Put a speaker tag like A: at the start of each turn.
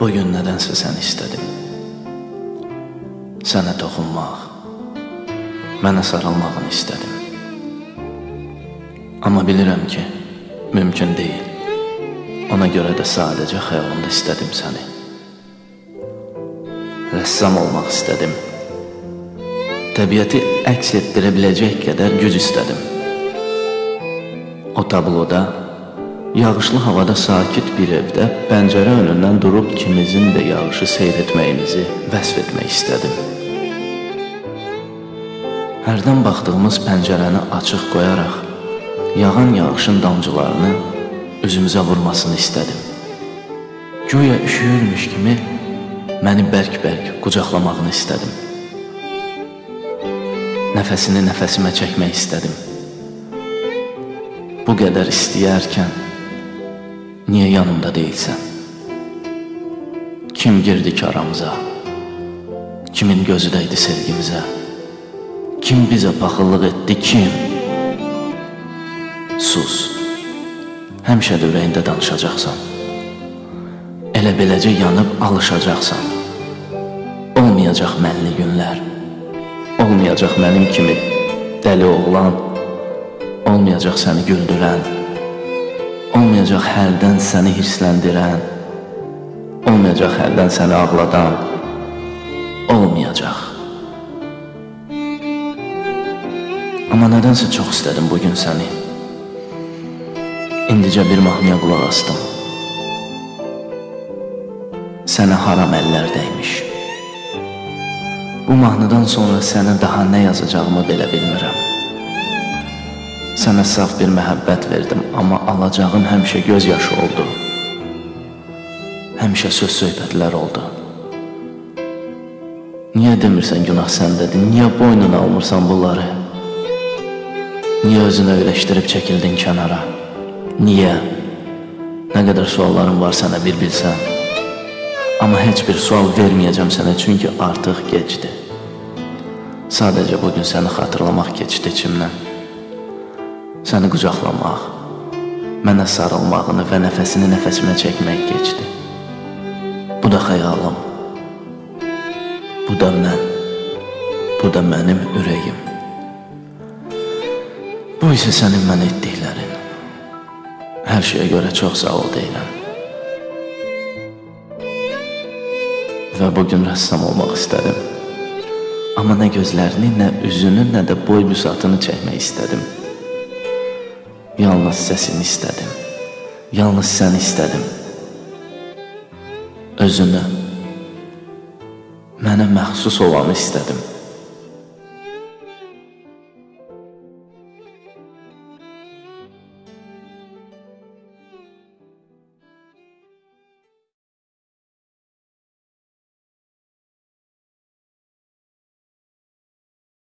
A: Bugün nədənsə səni istədim. Sənə toxunmaq, mənə sarılmağını istədim. Amma bilirəm ki, mümkün deyil. Ona görə də sadəcə xəyalımda istədim səni. Rəssam olmaq istədim. Təbiəti əks etdirə biləcək qədər güc istədim. O tabloda, yağışlı havada sakit bir evdə pəncərə önündən durub ikimizin də yağışı seyr etməyimizi vəsf etmək istədim. Hərdən baxdığımız pəncərəni açıq qoyaraq yağan yağışın damcılarını üzümüzə vurmasını istədim. Güya üşüyürmüş kimi məni bərk-bərk qucaqlamağını istədim. Nəfəsini nəfəsimə çəkmək istədim. Bu qədər istəyərkən niyə yanımda deyilsən? Kim girdi ki aramıza? Kimin gözü dəydi sevgimizə? Kim bizə paxıllıq etdi, kim? Sus. Həmişə də ürəyində danışacaqsan. Elə beləcə yanıb alışacaqsan. Olmayacaq mənli günlər. Olmayacaq mənim kimi dəli oğlan. Olmayacaq səni güldürən. Olmayacaq hərdən səni hirsləndirən. Olmayacaq hərdən səni ağladan. Olmayacaq. Amma nədənsə çox istədim bugün səni. İndicə bir mahnıya qulaq astım. Sənə haram əllər dəymiş. Bu mahnıdan sonra sənə daha nə yazacağımı belə bilmirəm. Sənə saf bir məhəbbət verdim, amma alacağım həmişə göz yaşı oldu. Həmişə söz söhbətlər oldu. Niyə demirsən günah səndədir? Niyə boynuna almırsan bunları? Niyə özünü öyrəşdirib çəkildin kənara? Niyə? Nə qədər suallarım var sənə bir bilsən. Amma heç bir sual verməyəcəm sənə, çünki artıq gecdir. Sadəcə bugün səni xatırlamaq keçdi içimdən. Səni qucaqlamaq, mənə sarılmağını və nəfəsini nəfəsimə çəkmək keçdi. Bu da xəyalım. Bu da mən. Bu da mənim ürəyim. Bu isə sənin mənə etdiklərin. Hər şeyə görə çox sağ ol deyirəm. Və bugün rəssam olmaq istədim. Amma nə gözlərini, nə üzünü, nə də boy büsatını çəkmək istədim. Yalnız səsini istədim. Yalnız səni istədim. Özünü, mənə məxsus olanı istədim.